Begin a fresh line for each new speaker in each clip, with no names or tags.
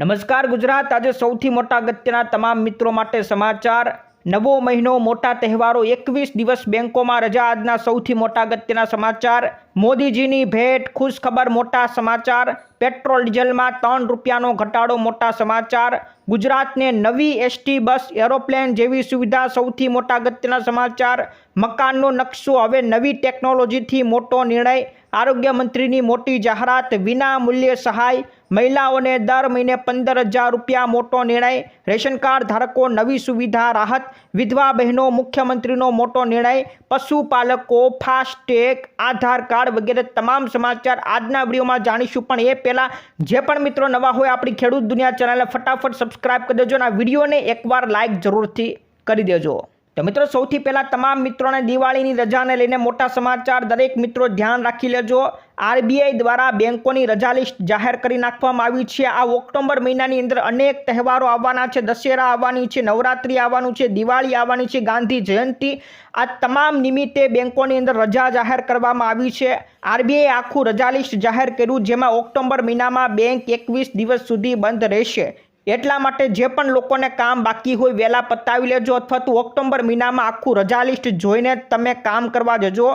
નમસ્કાર ગુજરાત. આજે સૌથી મોટા અગત્યના તમામ મિત્રો માટે સમાચાર. નવો મહિનો, મોટા તહેવારો, એકવીસ દિવસ બેંકોમાં રજા આજના સૌથી મોટા અગત્યના સમાચાર. મોદીજીની ભેટ, ખુશખબર, મોટા સમાચાર, પેટ્રોલ ડીઝલમાં ત્રણ રૂપિયાનો ઘટાડો, મોટા સમાચાર, ગુજરાતને નવી એસટી બસ, એરોપ્લેન જેવી સુવિધા સૌથી મોટા અગત્યના સમાચાર, મકાનનો નકશો, હવે નવી ટેકનોલોજીથી મોટો નિર્ણય, આરોગ્ય મંત્રીની મોટી જાહેરાત વિના મૂલ્યે સહાય, મહિલાઓને દર મહિને પંદર હજાર રૂપિયા મોટો નિર્ણય, રેશન કાર્ડ ધારકો નવી સુવિધા, રાહત, વિધવા બહેનો મુખ્યમંત્રીનો મોટો નિર્ણય, પશુપાલકો, ફાસ્ટેગ, આધાર કાર્ડ વગેરે તમામ સમાચાર આજના વિડીયોમાં જાણીશું. પણ એ પહેલાં જે પણ મિત્રો નવા હોય આપણી ખેડૂત દુનિયા ચેનલને ફટાફટ સબસ્ક્રાઇબ કરી દેજો અને આ વિડીયોને એકવાર લાઇક જરૂરથી કરી દેજો. તો મિત્રો, સૌથી પહેલાં તમામ મિત્રોને દિવાળીની રજાને લઈને મોટા સમાચાર દરેક મિત્રો ધ્યાન રાખી લેજો. આરબીઆઈ દ્વારા બેન્કોની રજા લિસ્ટ જાહેર કરી નાખવામાં આવી છે. આ ઓક્ટોબર મહિનાની અંદર અનેક તહેવારો આવવાના છે. દશેરા આવવાની છે, નવરાત્રિ આવવાનું છે, દિવાળી આવવાની છે, ગાંધી જયંતિ. આ તમામ નિમિત્તે બેન્કોની અંદર રજા જાહેર કરવામાં આવી છે. આરબીઆઈ આખું રજા લિસ્ટ જાહેર કર્યું, જેમાં ઓક્ટોબર મહિનામાં બેંક એકવીસ દિવસ સુધી બંધ રહેશે. એટલા માટે જે પણ લોકોને કામ બાકી હોય વહેલા પતાવી લેજો અથવા તો ઓક્ટોબર મહિનામાં આખું રજા લિસ્ટ જોઈને તમે કામ કરવા જજો.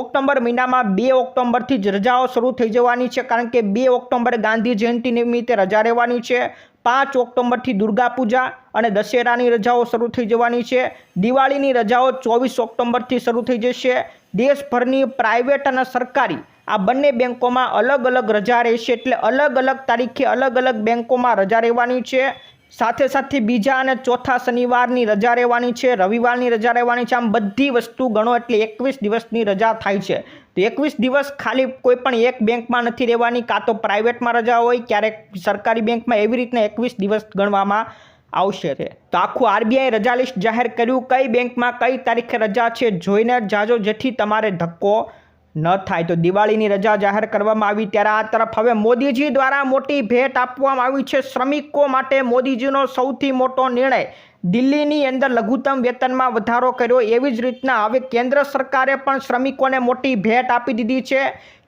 ઓક્ટોબર મહિનામાં બે ઓક્ટોબરથી જ રજાઓ શરૂ થઈ જવાની છે કારણ કે બે ઓક્ટોબરે ગાંધી જયંતિ નિમિત્તે રજા રહેવાની છે. પાંચ ઓક્ટોબરથી દુર્ગા પૂજા અને દશેરાની રજાઓ શરૂ થઈ જવાની છે. દિવાળીની રજાઓ ચોવીસ ઓક્ટોબરથી શરૂ થઈ જશે. દેશભરની પ્રાઇવેટ અને સરકારી આ બંને બેન્કોમાં અલગ અલગ રજા રહેશે એટલે અલગ અલગ તારીખે અલગ અલગ બેંકોમાં રજા રહેવાની છે. સાથે સાથે બીજા અને ચોથા શનિવારની રજા રહેવાની છે, રવિવારની રજા રહેવાની છે. આમ બધી વસ્તુ ગણો એટલે એકવીસ દિવસની રજા થાય છે. તો એકવીસ દિવસ ખાલી કોઈ પણ એક બેંકમાં નથી રહેવાની, કાં તો પ્રાઇવેટમાં રજા હોય, ક્યારેક સરકારી બેંકમાં એવી રીતના એકવીસ દિવસ ગણવામાં આવશે. તો આખું આરબીઆઈ રજા લિસ્ટ જાહેર કર્યું. કઈ બેંકમાં કઈ તારીખે રજા છે, જોઈને જાજો જેથી તમારે ધક્કો ન થાય તો દિવાળીની રજા જાહેર કરવામાં આવી ત્યારે આ તરફ હવે મોદીજી દ્વારા મોટી ભેટ આપવામાં આવી છે. શ્રમિકો માટે મોદીજીનો સૌથી મોટો નિર્ણય દિલ્હીની અંદર લઘુત્તમ વેતનમાં વધારો કર્યો. એવી જ રીતના હવે કેન્દ્ર સરકારે પણ શ્રમિકોને મોટી ભેટ આપી દીધી છે.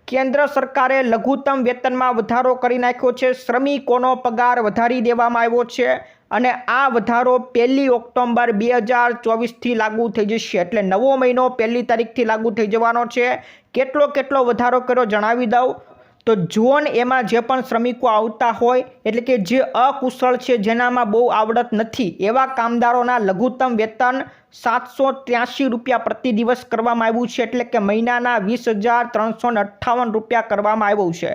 કેન્દ્ર સરકારે લઘુત્તમ વેતનમાં વધારો કરી નાખ્યો છે. શ્રમિકોનો પગાર વધારી દેવામાં આવ્યો છે અને આ વધારો પહેલી ઓક્ટોબર બે હજાર ચોવીસથી લાગુ થઈ જશે. એટલે નવો મહિનો પહેલી તારીખથી લાગુ થઈ જવાનો છે. કેટલો કેટલો વધારો કર્યો જણાવી દઉં. તો જોન એમાં જે પણ શ્રમિકો આવતા હોય, એટલે કે જે અકુશળ છે જેનામાં બહુ આવડત નથી, એવા કામદારોના લઘુત્તમ વેતન સાતસો ત્યાસી રૂપિયા પ્રતિ દિવસ કરવામાં આવ્યું છે, એટલે કે મહિનાના વીસ હજાર ત્રણસો અઠ્ઠાવન રૂપિયા કરવામાં આવ્યું છે.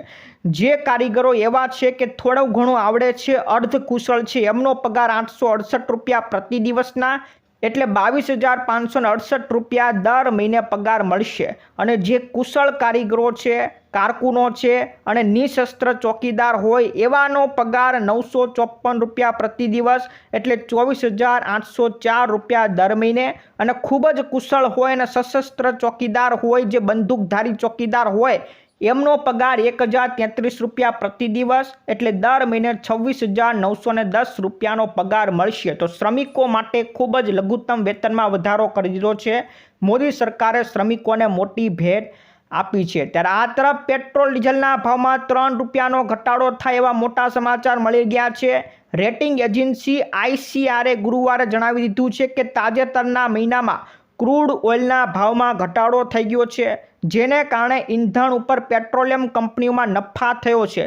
જે કારીગરો એવા છે કે થોડું ઘણું આવડે છે અર્ધ કુશળ છે, એમનો પગાર આઠસો અડસઠ રૂપિયા પ્રતિ દિવસના એટલે બાવીસ હજાર પાંચસો અડસઠ રૂપિયા દર મહિને પગાર મળશે. અને જે કુશળ કારીગરો છે, કારકુનો છે અને નિશસ્ત્ર ચોકીદાર હોય એવાનો પગાર નવસો ચોપન રૂપિયા પ્રતિ દિવસ એટલે ચોવીસ હજાર આઠસો ચાર રૂપિયા દર મહિને. અને ખૂબ જ કુશળ હોય અને સશસ્ત્ર ચોકીદાર હોય, જે બંદૂકધારી ચોકીદાર હોય એમનો પગાર એક હજાર તેત્રીસ રૂપિયા પ્રતિ દિવસ એટલે દર મહિને છવ્વીસ હજાર નવસો ને દસ રૂપિયાનો પગાર મળશે. તો શ્રમિકો માટે ખૂબ જ લઘુત્તમ વેતનમાં વધારો કરી દીધો છે. મોદી સરકારે શ્રમિકોને મોટી ભેટ આપી છે. ત્યારે આ તરફ પેટ્રોલ, ડીઝલના ભાવમાં ત્રણ રૂપિયાનો ઘટાડો થાય એવા મોટા સમાચાર મળી ગયા છે. રેટિંગ એજન્સી આઈસીઆરએ ગુરુવારે જણાવી દીધું છે કે તાજેતરના મહિનામાં ક્રૂડ ઓઇલના ભાવમાં ઘટાડો થઈ ગયો છે, જેને કારણે ઈંધણ ઉપર પેટ્રોલિયમ કંપનીઓમાં નફા થયો છે.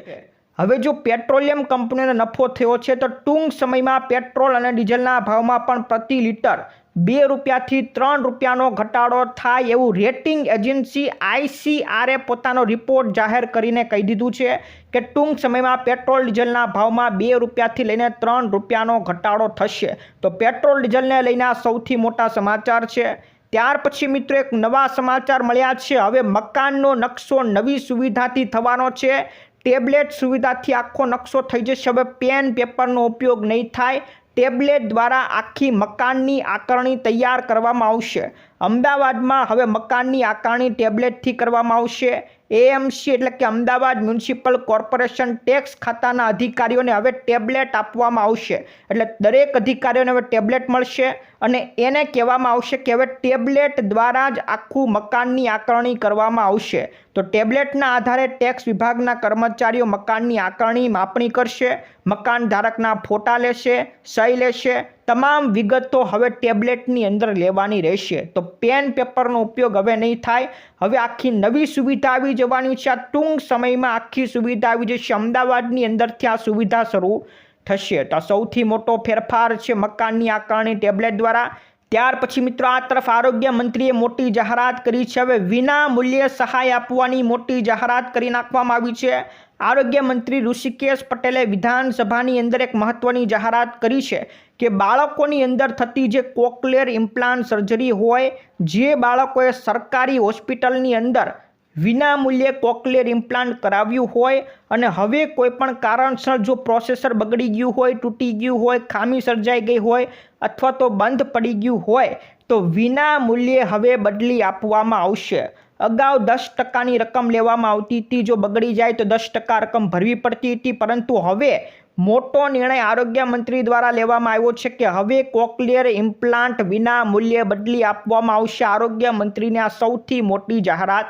હવે જો પેટ્રોલિયમ કંપનીઓને નફો થયો છે, તો ટૂંક સમયમાં પેટ્રોલ અને ડીઝલના ભાવમાં પણ પ્રતિ લીટર બે રૂપિયાથી ત્રણ રૂપિયાનો ઘટાડો થાય એવું રેટિંગ એજન્સી આઈસીઆરએ પોતાનો રિપોર્ટ જાહેર કરીને કહી દીધું છે કે ટૂંક સમયમાં પેટ્રોલ ડીઝલના ભાવમાં બે રૂપિયાથી લઈને ત્રણ રૂપિયાનો ઘટાડો થશે. તો પેટ્રોલ ડીઝલને લઈને સૌથી મોટા સમાચાર છે. ત્યાર પછી મિત્રો એક નવા સમાચાર મળ્યા છે. હવે મકાનનો નકશો નવી સુવિધાથી થવાનો છે. ટેબ્લેટ સુવિધાથી આખો નકશો થઈ જશે. હવે પેન પેપરનો ઉપયોગ નહીં થાય. ટેબ્લેટ દ્વારા આખી મકાનની આકારણી તૈયાર કરવામાં આવશે. અમદાવાદમાં હવે મકાનની આકારણી ટેબ્લેટથી કરવામાં આવશે. એએમસી એટલે કે અમદાવાદ મ્યુનિસિપલ કોર્પોરેશન ટેક્સ ખાતાના અધિકારીઓને હવે ટેબ્લેટ આપવામાં આવશે. એટલે દરેક અધિકારીઓને હવે ટેબ્લેટ મળશે અને એને કહેવામાં આવશે કે હવે ટેબ્લેટ દ્વારા જ આખું મકાનની આકારણી કરવામાં આવશે. તો ટેબ્લેટના આધારે ટેક્સ વિભાગના કર્મચારીઓ મકાનની આકારણી માપણી કરશે, મકાન ધારકના ફોટા લેશે, સહી લેશે તમામ વિગતો હવે ટેબ્લેટની અંદર લેવાની રહેશે. તો પેન પેપરનો ઉપયોગ હવે નહીં થાય. હવે આખી નવી સુવિધા આવી જવાની છે. આ ટૂંક સમયમાં આખી સુવિધા આવી જશે. અમદાવાદની અંદરથી આ સુવિધા શરૂ થશે. તો સૌથી મોટો ફેરફાર છે મકાનની આકારણી ટેબ્લેટ દ્વારા. ત્યાર પછી મિત્રો આ તરફ આરોગ્ય મંત્રીએ મોટી જાહેરાત કરી છે. હવે વિના મૂલ્યે સહાય આપવાની મોટી જાહેરાત કરી નાખવામાં આવી છે. આરોગ્ય મંત્રી ઋષિકેશ પટેલે વિધાનસભાની અંદર એક મહત્વની જાહેરાત કરી છે કે બાળકોની અંદર થતી જે કોકલેર ઇમ્પ્લાન્ટ સર્જરી હોય, જે બાળકોએ સરકારી હોસ્પિટલની અંદર વિના મૂલ્યે કોકલેર ઇમ્પ્લાન્ટ કરાવ્યું હોય અને હવે કોઈપણ કારણસર જો પ્રોસેસર બગડી ગયું હોય, તૂટી ગયું હોય, ખામી સર્જાઈ ગઈ હોય અથવા તો બંધ પડી ગયું હોય, તો વિના મૂલ્યે હવે બદલી આપવામાં આવશે. અગાઉ દસ ટકાની રકમ લેવામાં આવતી હતી. જો બગડી જાય તો દસ ટકા રકમ ભરવી પડતી હતી. પરંતુ હવે મોટો નિર્ણય આરોગ્ય મંત્રી દ્વારા લેવામાં આવ્યો છે કે હવે કોકલિયર ઇમ્પ્લાન્ટ વિના મૂલ્યે બદલી આપવામાં આવશે. આરોગ્ય મંત્રીની આ સૌથી મોટી જાહેરાત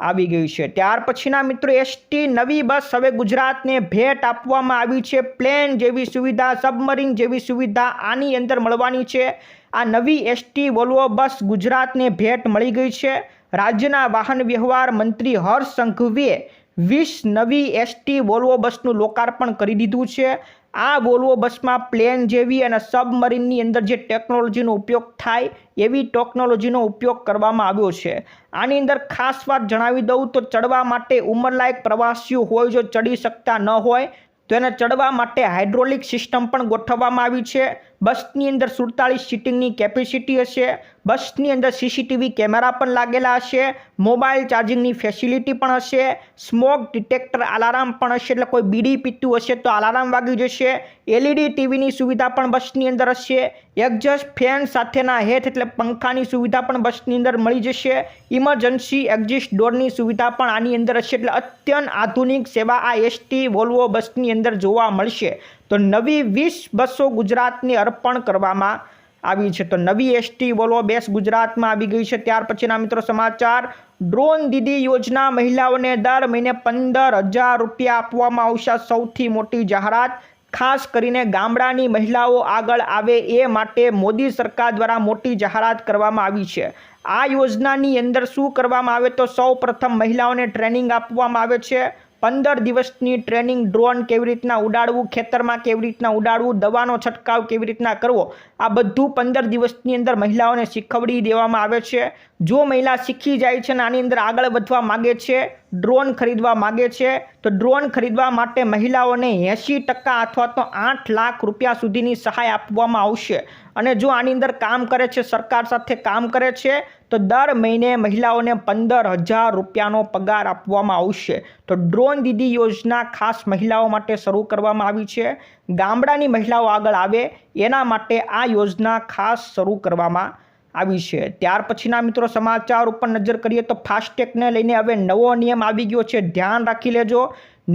આવી ગયું છે. ત્યાર પછીના મિત્રો એસટી નવી બસ હવે ગુજરાતને ભેટ આપવામાં આવી છે. પ્લેન જેવી સુવિધા, સબમરીન જેવી સુવિધા આની અંદર મળવાની છે. આ નવી એસટી વોલ્વો બસ ગુજરાતને ભેટ મળી ગઈ છે. રાજ્યના વાહન વ્યવહાર મંત્રી હર્ષ સંઘવીએ વીસ નવી એસટી વોલ્વો બસનું લોકાર્પણ કરી દીધું છે. આ વોલ્વો બસમાં પ્લેન જેવી અને સબમરીનની અંદર જે ટેકનોલોજીનો ઉપયોગ થાય એવી ટેકનોલોજીનો ઉપયોગ કરવામાં આવ્યો છે. આની અંદર ખાસ વાત જણાવી દઉં તો ચડવા માટે ઉંમરલાયક પ્રવાસીઓ હોય જો ચડી શકતા ન હોય, તો એને ચડવા માટે હાઇડ્રોલિક સિસ્ટમ પણ ગોઠવવામાં આવી છે. બસની અંદર સુડતાલીસ સીટિંગની કેપેસિટી હશે. બસની અંદર સીસીટીવી કેમેરા પણ લાગેલા હશે. મોબાઈલ ચાર્જિંગની ફેસિલિટી પણ હશે. સ્મોક ડિટેક્ટર અલાર્મ પણ હશે. એટલે કોઈ બીડી પીતું હશે તો અલાર્મ વાગી જશે. એલઈડી ટીવીની સુવિધા પણ બસની અંદર હશે. એક્ઝોસ્ટ ફેન સાથેના હેઠ એટલે પંખાની સુવિધા પણ બસની અંદર મળી જશે. ઇમરજન્સી એક્ઝિસ્ટ ડોરની સુવિધા પણ આની અંદર હશે. એટલે અત્યંત આધુનિક સેવા આ એસટી, વોલ્વો બસની અંદર જોવા મળશે. તો નવી વીસ બસો ગુજરાતની અર્પણ કરવામાં આવી છે. તો નવી એસટી વોલો બેસ ગુજરાતમાં આવી ગઈ છે. ત્યાર પછીના મિત્રો સમાચાર, ડ્રોન દીદી યોજના મહિલાઓને દર મહિને પંદર હજાર રૂપિયા આપવામાં આવશે. સૌથી મોટી જાહેરાત, ખાસ કરીને ગામડાની મહિલાઓ આગળ આવે એ માટે મોદી સરકાર દ્વારા મોટી જાહેરાત કરવામાં આવી છે. આ યોજનાની અંદર શું કરવામાં આવે તો સૌ મહિલાઓને ટ્રેનિંગ આપવામાં આવે છે. પંદર દિવસની ટ્રેનિંગ ડ્રોન કેવી રીતના ઉડાડવું, ખેતરમાં કેવી રીતના ઉડાડવું, દવાનો છંટકાવ કેવી રીતના કરવો, આ બધું પંદર દિવસની અંદર મહિલાઓને શીખવડી દેવામાં આવે છે. જો મહિલા શીખી જાય છે અને આની અંદર આગળ વધવા માગે છે, ડ્રોન ખરીદવા માગે છે તો ડ્રોન ખરીદવા માટે મહિલાઓને એંશી ટકા અથવા તો આઠ લાખ રૂપિયા સુધીની સહાય આપવામાં આવશે. અને જો આની અંદર કામ કરે છે, સરકાર સાથે કામ કરે છે, તો દર મહિને મહિલાઓને પંદર હજાર રૂપિયાનો પગાર આપવામાં આવશે. તો ડ્રોન દીદી યોજના ખાસ મહિલાઓ માટે શરૂ કરવામાં આવી છે. ગામડાની મહિલાઓ આગળ આવે, એના માટે આ યોજના ખાસ શરૂ કરવામાં આવી છે. ત્યાર પછીના મિત્રો સમાચાર ઉપર નજર કરીએ તો ફાસ્ટેગને લઈને હવે નવો નિયમ આવી ગયો છે. ધ્યાન રાખી લેજો.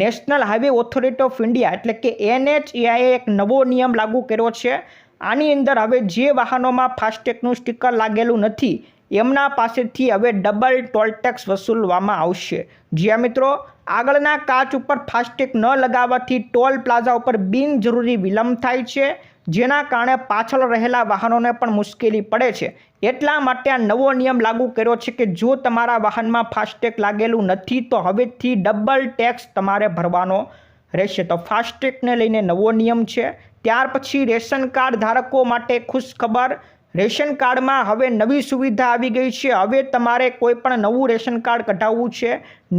National highway authority of India એટલે કે એનએચએઆઈએ એક નવો નિયમ લાગુ કર્યો છે. આની અંદર હવે જે વાહનોમાં ફાસ્ટેગનું સ્ટીકર લાગેલું નથી, એમના પાસેથી હવે ડબલ ટોલ ટેક્સ વસૂલવામાં આવશે. જ્યાં મિત્રો, આગળના કાચ ઉપર ફાસ્ટેગ ન લગાવવાથી ટોલ પ્લાઝા ઉપર બિનજરૂરી વિલંબ થાય છે. જેના કારણે પાછળ રહેલા વાહનોને પણ મુશ્કેલી પડે છે. એટલા માટે આ નવો નિયમ લાગુ કર્યો છે કે જો તમારા વાહનમાં ફાસ્ટેગ લાગેલું નથી, તો હવેથી ડબલ ટેક્સ તમારે ભરવાનો રહેશે. તો ફાસ્ટેગને લઈને નવો નિયમ છે. ત્યાર પછી રેશન કાર્ડ ધારકો માટે ખુશ ખબર રેશન કાર્ડમાં હવે નવી સુવિધા આવી ગઈ છે. હવે તમારે કોઈ પણ નવું રેશન કાર્ડ કઢાવવું છે,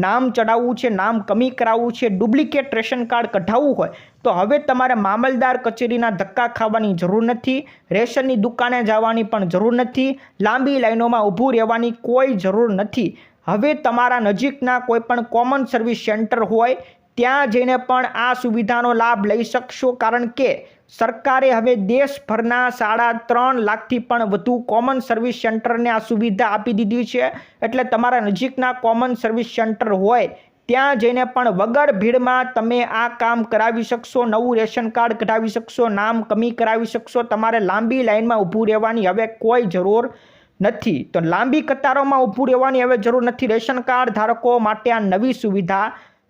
નામ ચડાવવું છે, નામ કમી કરાવવું છે, ડુપ્લિકેટ રેશન કાર્ડ કઢાવવું હોય, તો હવે તમારે મામલદાર કચેરીના ધક્કા ખાવાની જરૂર નથી, રેશનની દુકાને જવાની પણ જરૂર નથી, લાંબી લાઈનોમાં ઊભું રહેવાની કોઈ જરૂર નથી. હવે તમારા નજીકના કોઈ પણ કોમન સર્વિસ સેન્ટર હોય ત્યાં જઈને પણ આ સુવિધાનો લાભ લઈ શકશો કારણ કે સરકારે હવે દેશભરના સાડા ત્રણ લાખથી પણ વધુ કોમન સર્વિસ સેન્ટરને આ સુવિધા આપી દીધી છે. એટલે તમારા નજીકના કોમન સર્વિસ સેન્ટર હોય, ત્યાં જઈને પણ વગર ભીડમાં તમે આ કામ કરાવી શકશો, નવું રેશન કાર્ડ કઢાવી શકશો, નામ કમી કરાવી શકશો, તમારે લાંબી લાઇનમાં ઊભું રહેવાની હવે કોઈ જરૂર નથી. તો લાંબી કતારોમાં ઊભું રહેવાની હવે જરૂર નથી. રેશન કાર્ડ ધારકો માટે આ નવી સુવિધા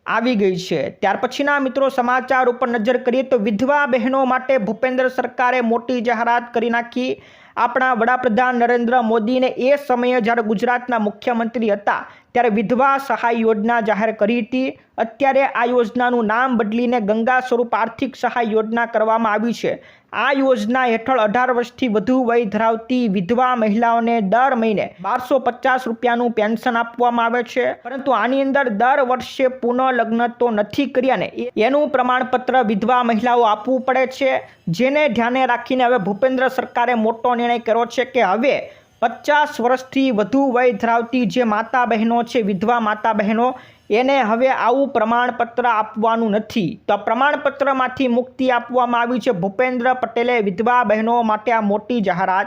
આવી ગઈ છે. ત્યાર પછીના મિત્રો સમાચાર ઉપર નજર કરીએ તો વિધવા બહેનો માટે ભૂપેન્દ્ર સરકારે મોટી જાહેરાત કરી નાખી. આપણા વડાપ્રધાન નરેન્દ્ર મોદીને એ સમયે જ્યારે ગુજરાતના મુખ્યમંત્રી હતા ત્યારે વિધવા સહાય યોજના જાહેર કરી હતી. અત્યારે આ યોજનાનું નામ બદલીને ગંગા સ્વરૂપ આર્થિક સહાય યોજના કરવામાં આવી છે. આ યોજના હેઠળ અઢાર વર્ષથી વધુ વય ધરાવતી વિધવા મહિલાઓને દર મહિને બારસો પચાસ રૂપિયાનું પેન્શન આપવામાં આવે છે. પરંતુ આની અંદર દર વર્ષે પુનઃ લગ્ન તો નથી કર્યાને એનું પ્રમાણપત્ર વિધવા મહિલાઓ આપવું પડે છે. જેને ધ્યાને રાખીને હવે ભૂપેન્દ્ર સરકારે મોટો નિર્ણય કર્યો છે કે હવે પચાસ વર્ષથી વધુ વય ધરાવતી જે માતા બહેનો છે, વિધવા માતા બહેનો એને હવે આવું પ્રમાણપત્ર આપવાનું નથી. તો પ્રમાણપત્રમાંથી મુક્તિ આપવામાં આવી છે. ભૂપેન્દ્ર પટેલે વિધવા બહેનો માટે આ મોટી જાહેરાત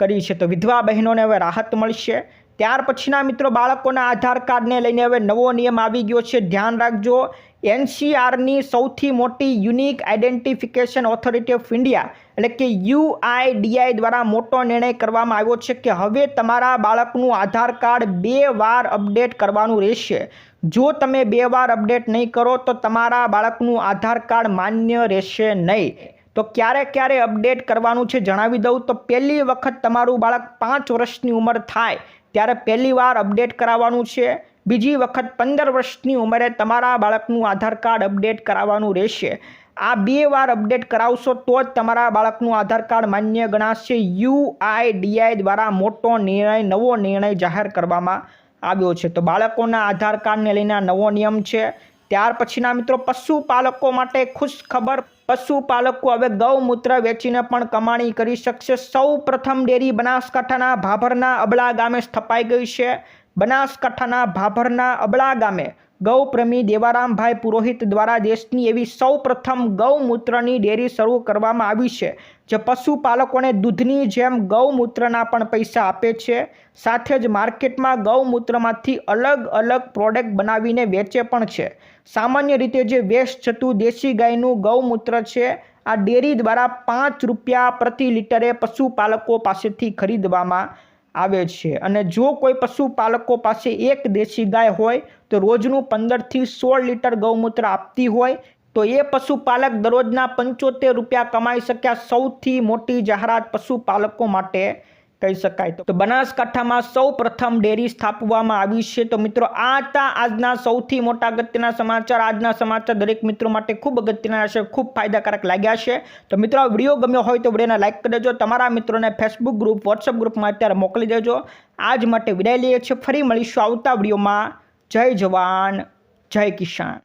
કરી છે. તો વિધવા બહેનોને હવે રાહત મળશે. ત્યાર પછીના મિત્રો બાળકોના આધાર કાર્ડને લઈને હવે નવો નિયમ આવી ગયો છે. ધ્યાન રાખજો, એનસીઆરની સૌથી મોટી unique identification authority of India એટલે કે યુઆઈડીઆઈ દ્વારા મોટો નિર્ણય કરવામાં આવ્યો છે કે હવે તમારા બાળકનું આધાર કાર્ડ બે વાર અપડેટ કરવાનું રહેશે. જો તમે બે વાર અપડેટ નહીં કરો તો તમારા બાળકનું આધાર કાર્ડ માન્ય રહેશે નહીં. તો ક્યારે ક્યારે અપડેટ કરવાનું છે જણાવી દઉં? તો પહેલી વખત તમારું બાળક પાંચ વર્ષની ઉંમર થાય ત્યારે પહેલી વાર અપડેટ કરાવવાનું છે. બીજી વખત પંદર વર્ષની ઉંમરે તમારા બાળકનું આધાર કાર્ડ અપડેટ કરાવવાનું રહેશે. આ બે વાર અપડેટ કરાવશો તો જ તમારા બાળકનું આધાર કાર્ડ માન્ય ગણાશે. યુઆઈડીઆઈ દ્વારા મોટો નિર્ણય, નવો નિર્ણય જાહેર કરવામાં આવ્યો છે. તો બાળકોના આધાર કાર્ડને લઈને નવો નિયમ છે. ત્યાર પછીના મિત્રો પશુપાલકો માટે ખુશ ખબર પશુપાલકો હવે ગૌમૂત્ર વેચીને પણ કમાણી કરી શકશે. સૌ પ્રથમ ડેરી બનાસકાંઠાના ભાભરના અબળા ગામે સ્થપાઈ ગઈ છે. બનાસકાંઠાના ભાભરના અબળા ગામે ગૌપ્રેમી દેવારામભાઈ પુરોહિત દ્વારા દેશની એવી સૌ પ્રથમ ગૌમૂત્રની ડેરી શરૂ કરવામાં આવી છે, જે પશુપાલકોને દૂધની જેમ ગૌમૂત્રના પણ પૈસા આપે છે. સાથે જ માર્કેટમાં ગૌમૂત્રમાંથી અલગ અલગ પ્રોડક્ટ બનાવીને વેચે પણ છે. સામાન્ય રીતે જે વેસ્ટ જતું દેશી ગાયનું ગૌમૂત્ર છે, આ ડેરી દ્વારા પાંચ રૂપિયા પ્રતિ લીટરે પશુપાલકો પાસેથી ખરીદવામાં આવે છે. અને જો કોઈ પશુપાલકો પાસે એક દેશી ગાય હોય, તો રોજનું પંદરથી સોળ લીટર ગૌમૂત્ર આપતી હોય, તો એ પશુપાલક દરરોજના પંચોતેર રૂપિયા કમાઈ શક્યા સૌથી મોટી જાહેરાત પશુપાલકો માટે કહી શકાય. તો બનાસકાંઠામાં સૌ પ્રથમ ડેરી સ્થાપવામાં આવી છે. તો મિત્રો, આ હતા આજના સૌથી મોટા અગત્યના સમાચાર. આજના સમાચાર દરેક મિત્રો માટે ખૂબ અગત્યના હશે ખૂબ ફાયદાકારક લાગ્યા છે. તો મિત્રો વીડિયો ગમ્યો હોય તો વિડીયોને લાઇક કરી દેજો. તમારા મિત્રોને ફેસબુક ગ્રુપ વોટ્સઅપ ગ્રુપમાં અત્યારે મોકલી દેજો. આજ માટે વિદાય લઈએ છીએ. ફરી મળીશું આવતા વિડીયોમાં. જય જવાન, જય કિસાન.